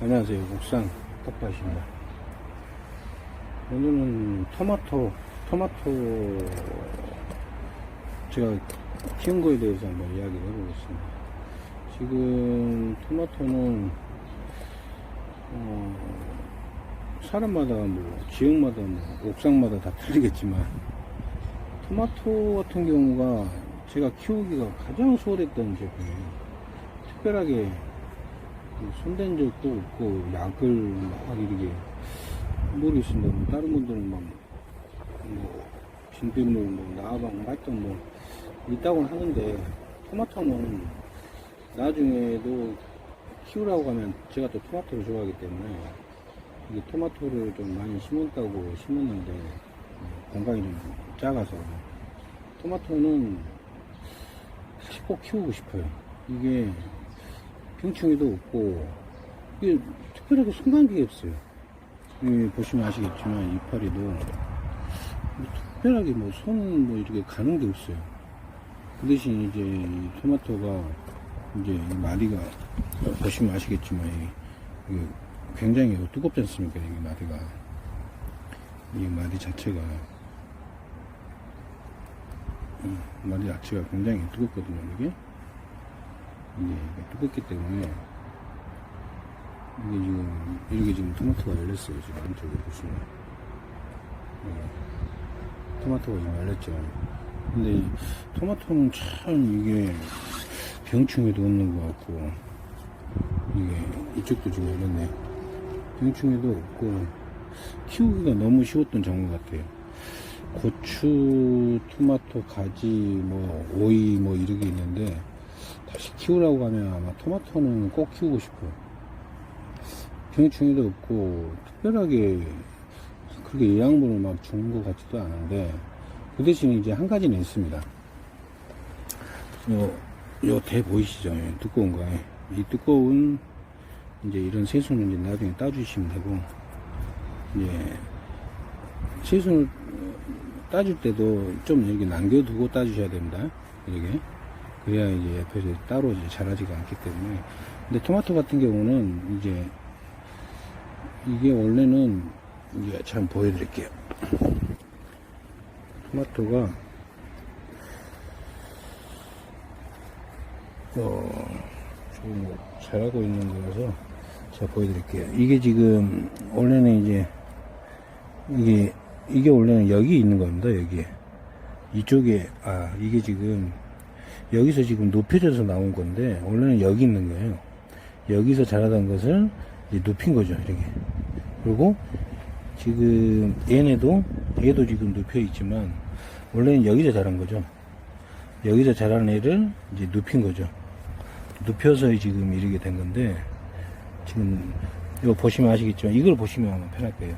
안녕하세요. 옥상 텃밭입니다. 오늘은 토마토, 토마토 제가 키운 거에 대해서 한번 이야기를 해보겠습니다. 지금 토마토는 어, 사람마다 뭐 지역마다 뭐 옥상마다 다 틀리겠지만 토마토 같은 경우가 제가 키우기가 가장 수월했던 제품이에요. 특별하게 그 손댄 적도 없고 약을 막 이렇게 모르겠습니다. 뭐 다른 분들은 막뭐 진딧물 뭐 나아방 활동 뭐 있다고 하는데 토마토는 나중에도 키우라고 하면 제가 또 토마토를 좋아하기 때문에 이게 토마토를 좀 많이 심었다고 심었는데 어, 공간이 좀 작아서 토마토는 다시 꼭 키우고 싶어요. 이게 병충해도 없고 이게 특별하게 손간격이 없어요. 여기 보시면 아시겠지만 이파리도 뭐 특별하게 뭐 손 뭐 이렇게 가는 게 없어요. 그 대신 이제 이 토마토가 이제 이 마디가 보시면 아시겠지만 이, 이 굉장히 두껍지 않습니까? 이 마디가 이 마디 자체가 이 마디 자체가 굉장히 두껍거든요. 이게 이게 두껍기 때문에 이게 지금 이렇게 지금 토마토가 열렸어요 지금 안쪽에 보시면. 네. 토마토가 지금 열렸죠. 근데 이 토마토는 참 이게 병충해도 없는 것 같고 이게 이쪽도 지금 열렸네. 병충해도 없고 키우기가 너무 쉬웠던 작물 같아요. 고추, 토마토, 가지, 뭐 오이 뭐 이렇게 있는데 다시 키우라고 하면 아마 토마토는 꼭 키우고 싶어요. 병충해도 없고 특별하게 그렇게 영양분을 막 주는 것 같지도 않은데 그 대신 이제 한 가지는 있습니다. 요, 요 대 보이시죠? 이 두꺼운 거. 이 두꺼운 이제 이런 새순은 이제 나중에 따주시면 되고 이제 새순을 따줄 때도 좀 이렇게 남겨두고 따주셔야 됩니다. 이렇게. 그래야 이제 옆에서 따로 이제 자라지가 않기 때문에. 근데 토마토 같은 경우는 이제 이게 원래는 이게 참 보여드릴게요. 토마토가 어, 좀 자라고 있는 거라서 제가 보여드릴게요. 이게 지금 원래는 이제 이게 이게 원래는 여기 있는 겁니다. 여기에 이쪽에 아 이게 지금 여기서 지금 높여져서 나온 건데 원래는 여기 있는 거예요. 여기서 자라던 것을 눕힌 거죠. 이렇게 그리고 지금 얘네도 얘도 지금 눕혀 있지만 원래는 여기서 자란 거죠. 여기서 자란 애를 이제 눕힌 거죠. 눕혀서 지금 이렇게 된 건데 지금 이거 보시면 아시겠지만 이걸 보시면 편할 거예요.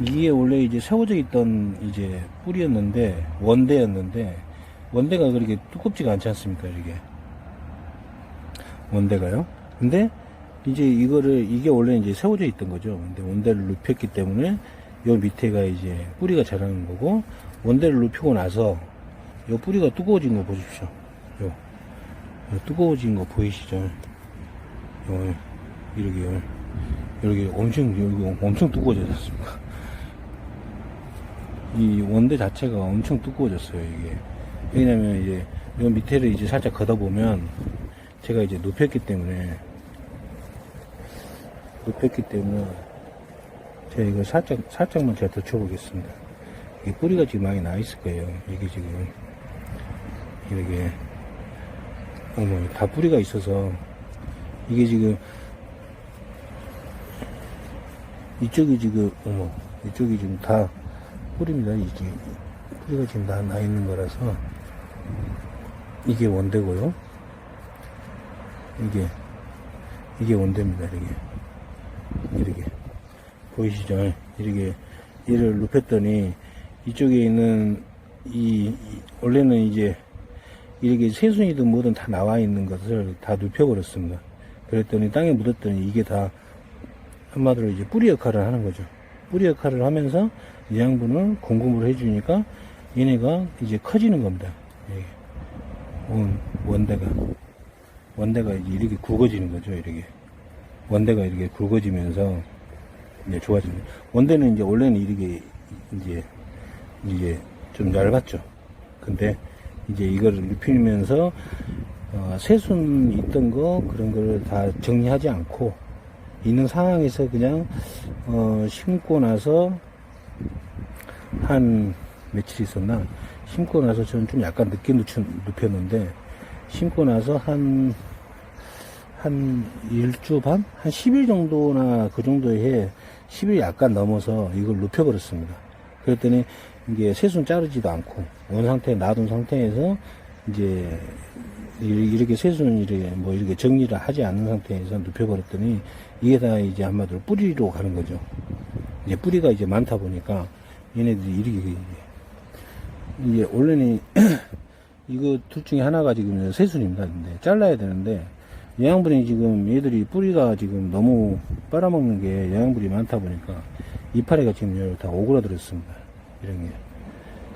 이게 원래 이제 세워져 있던 이제 뿌리였는데 원대였는데 원대가 그렇게 두껍지가 않지 않습니까 이게? 원대가요? 근데 이제 이거를 이게 원래 이제 세워져 있던 거죠. 근데 원대를 눕혔기 때문에 요 밑에가 이제 뿌리가 자라는 거고 원대를 눕히고 나서 요 뿌리가 두꺼워진 거 보십시오. 요, 요 두꺼워진 거 보이시죠? 요 이렇게요 이렇게 엄청 여기 엄청 않습니까 이 원대 자체가 엄청 두꺼워졌어요 이게 왜냐면 이제 요 밑에를 이제 살짝 걷어보면 제가 이제 눕혔기 때문에 눕혔기 때문에 제가 이거 살짝 살짝만 제가 덮쳐보겠습니다. 이 뿌리가 지금 많이 나 있을 거예요. 이게 지금 이렇게 어머 다 뿌리가 있어서 이게 지금 이쪽이 지금 어머 이쪽이 지금 다 뿌리입니다. 이게 뿌리가 지금 다 나 있는 거라서 이게 원대고요. 이게 이게 원대입니다 이렇게. 이렇게. 보이시죠? 이렇게. 얘를 눕혔더니 이쪽에 있는 이, 이- 원래는 이제 이렇게 새순이든 뭐든 다 나와 있는 것을 다 눕혀버렸습니다. 그랬더니 땅에 묻었더니 이게 다 한마디로 이제 뿌리 역할을 하는 거죠. 뿌리 역할을 하면서 영양분을 공급을 해주니까 얘네가 이제 커지는 겁니다. 이게. 원, 원대가. 원대가 이렇게 굵어지는 거죠, 이렇게. 원대가 이렇게 굵어지면서 이제 좋아집니다. 원대는 이제 원래는 이렇게 이제 이제 좀 얇았죠. 근데 이제 이거를 눕히면서 어, 새순 있던 거 그런 걸다 정리하지 않고 있는 상황에서 그냥 어, 심고 나서 한 며칠 있었나 심고 나서 저는 좀 약간 늦게 눕혔, 눕혔는데 심고 나서 한 한 일주 반? 한 10일 정도나 그 정도에 해 10일 약간 넘어서 이걸 눕혀버렸습니다. 그랬더니 이게 새순 자르지도 않고 원 상태에 놔둔 상태에서 이제 이- 이렇게 새순 이렇게 뭐 이렇게 정리를 하지 않는 상태에서 눕혀버렸더니 이게 다 이제 한마디로 뿌리로 가는 거죠. 이제 뿌리가 이제 많다 보니까 얘네들이 이렇게 이제 원래는 이거 둘 중에 하나가 지금 새순입니다. 근데 잘라야 되는데 영양분이 지금 얘들이 뿌리가 지금 너무 빨아먹는 게 영양분이 많다 보니까 이파리가 지금 다 오그라들었습니다. 이런 게.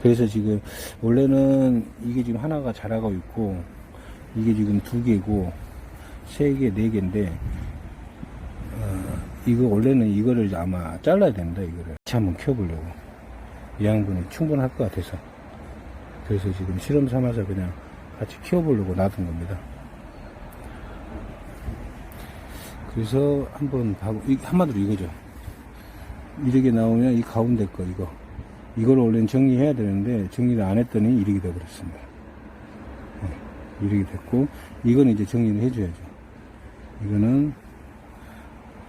그래서 지금 원래는 이게 지금 하나가 자라고 있고 이게 지금 두 개고 세 개, 네 개인데 어, 이거 원래는 이거를 아마 잘라야 된다 이거를 같이 한번 키워보려고 영양분이 충분할 것 같아서 그래서 지금 실험 삼아서 그냥 같이 키워보려고 놔둔 겁니다. 그래서 한번 이- 한마디로 이거죠. 이렇게 나오면 이 가운데 거 이거 이걸 원래는 정리해야 되는데 정리를 안 했더니 이렇게 되어버렸습니다. 네, 이렇게 됐고 이거는 이제 정리를 해줘야죠. 이거는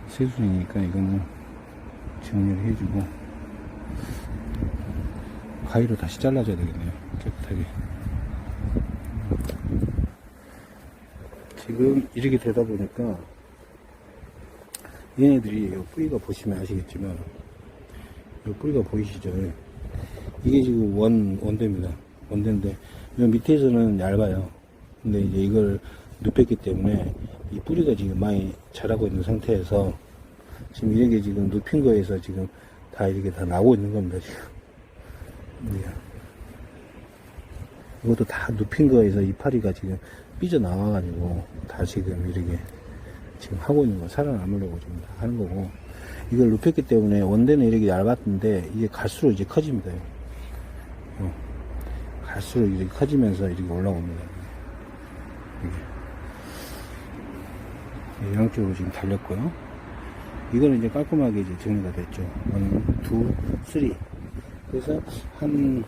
세순이니까 이거는 정리를 해주고 가위로 다시 잘라줘야 되겠네요. 깨끗하게. 지금 이렇게 되다 보니까 얘네들이 요 뿌리가 보시면 아시겠지만 요 뿌리가 보이시죠? 이게 지금 원, 원대입니다. 원대인데 요 밑에서는 얇아요. 근데 이제 이걸 눕혔기 때문에 이 뿌리가 지금 많이 자라고 있는 상태에서 지금 이렇게 지금 눕힌 거에서 지금 다 이렇게 다 나오고 있는 겁니다, 지금. 네. 이것도 다 눕힌 거에서 이파리가 지금 삐져나와가지고 다 지금 이렇게 지금 하고 있는 거 살아남으려고 지금 다 하는 거고 이걸 눕혔기 때문에 원대는 이렇게 얇았는데 이게 갈수록 이제 커집니다. 어. 갈수록 이렇게 커지면서 이렇게 올라옵니다. 이게. 양쪽으로 지금 달렸고요. 이거는 이제 깔끔하게 이제 정리가 됐죠. 원, 투, 쓰리. 그래서 한,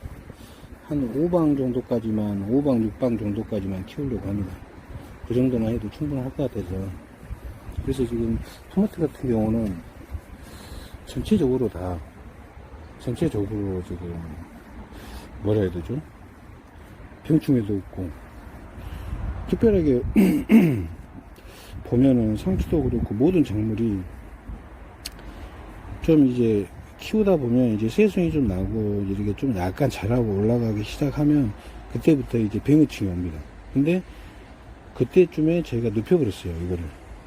한 5방 정도까지만, 5방, 6방 정도까지만 키우려고 합니다. 그 정도만 해도 충분할 것 같아서. 그래서 지금 토마토 같은 경우는 전체적으로 다, 전체적으로 지금, 뭐라 해야 되죠? 병충해도 없고, 특별하게 보면은 상추도 그렇고 모든 작물이 좀 이제 키우다 보면 이제 새순이 좀 나고 이렇게 좀 약간 자라고 올라가기 시작하면 그때부터 이제 병해충이 옵니다. 근데 그때쯤에 저희가 눕혀버렸어요, 이거를.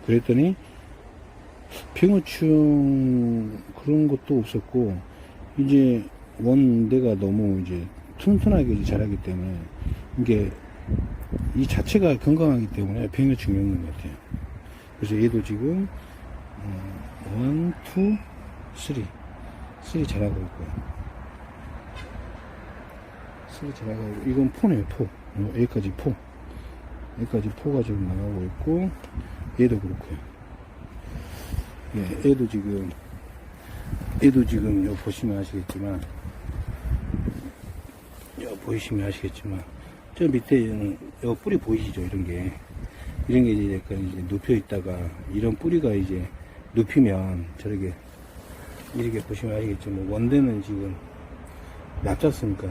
그랬더니 병해충 그런 것도 없었고 이제 원대가 너무 이제 튼튼하게 이제 자라기 때문에 이게 이 자체가 건강하기 때문에 병해충이 없는 것 같아요. 그래서 얘도 지금 어, 원, 투, 쓰리 쓰리 잘하고 있고요. 쓰리 잘하고 있고 이건 포네요 포. 어, 여기까지 포. 여기까지 포가 지금 나가고 있고 얘도 그렇고요. 예, 얘도 지금 얘도 지금 요 보시면 아시겠지만 요 보이시면 아시겠지만 저 밑에 요 뿌리 보이시죠 이런 게. 이런 게 이제 약간 이제 눕혀 있다가 이런 뿌리가 이제 눕히면 저렇게 이렇게 보시면 아시겠지만 원대는 지금 낮았으니까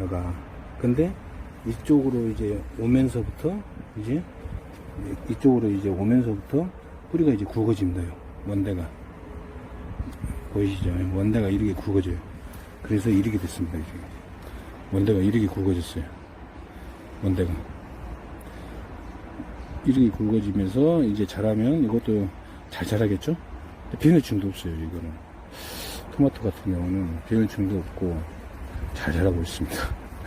여가. 근데 이쪽으로 이제 오면서부터 이제 이쪽으로 이제 오면서부터 뿌리가 이제 굵어집니다 원대가. 보이시죠? 원대가 이렇게 굵어져요. 그래서 이렇게 됐습니다 지금 원대가 이렇게 굵어졌어요. 원대가. 이렇게 굵어지면서 이제 자라면 이것도 잘 자라겠죠? 병해충도 없어요, 이거는. 토마토 같은 경우는 병해충도 없고 잘 자라고 있습니다.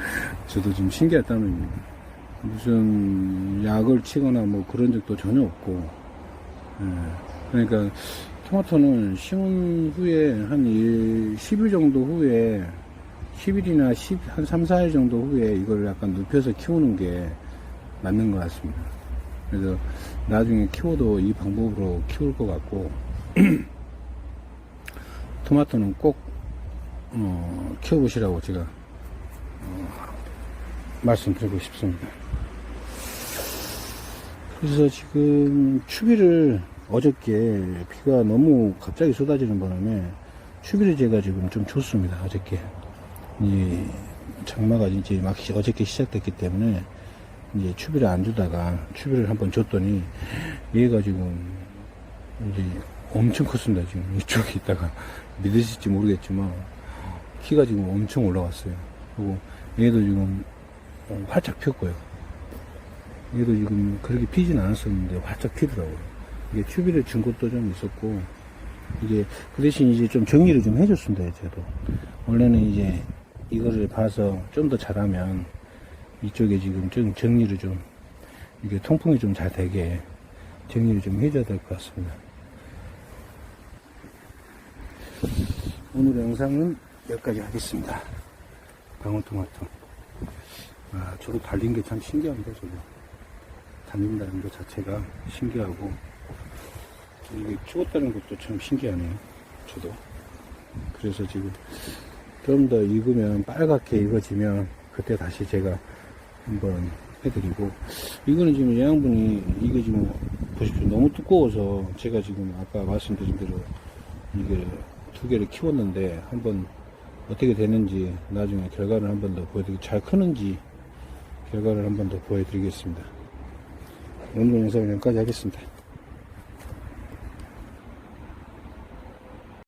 저도 지금 신기하다는 무슨 약을 치거나 뭐 그런 적도 전혀 없고, 예. 그러니까 토마토는 심은 후에 한 1, 10일 정도 후에 10일이나 10, 한 3, 4일 정도 후에 이걸 약간 눕혀서 키우는 게 맞는 것 같습니다. 그래서 나중에 키워도 이 방법으로 키울 것 같고 토마토는 꼭 어, 키워보시라고 제가 어, 말씀드리고 싶습니다. 그래서 지금 추비를 어저께 비가 너무 갑자기 쏟아지는 바람에 추비를 제가 지금 좀 줬습니다. 어저께 이 장마가 이제 막 시- 어저께 시작됐기 때문에 이제 추비를 안 주다가 추비를 한번 줬더니 얘가 지금 이제 엄청 컸습니다. 지금 이쪽에 있다가 믿으실지 모르겠지만 키가 지금 엄청 올라왔어요. 그리고 얘도 지금 어, 활짝 폈고요. 얘도 지금 그렇게 피진 않았었는데 활짝 피더라고요. 이게 추비를 준 것도 좀 있었고, 이제 그 대신 이제 좀 정리를 좀 해줬습니다, 저도. 원래는 이제 이거를 봐서 좀 더 잘하면 이쪽에 지금 좀 정리를 좀, 이게 통풍이 좀 잘 되게 정리를 좀 해줘야 될 것 같습니다. 오늘 영상은 여기까지 하겠습니다. 방울토마토. 아, 저도 달린 게 참 신기합니다, 저도. 달린다는 것 자체가 신기하고, 이게 키웠다는 것도 참 신기하네요, 저도. 그래서 지금 좀 더 익으면, 빨갛게 익어지면, 그때 다시 제가 한번 해드리고, 이거는 지금 영양분이, 이게 지금, 보십시오. 너무 두꺼워서, 제가 지금 아까 말씀드린 대로, 이게 두 개를 키웠는데, 한번 어떻게 되는지, 나중에 결과를 한번 더 보여드리고, 잘 크는지, 결과를 한번 더 보여드리겠습니다. 오늘 영상은 여기까지 하겠습니다.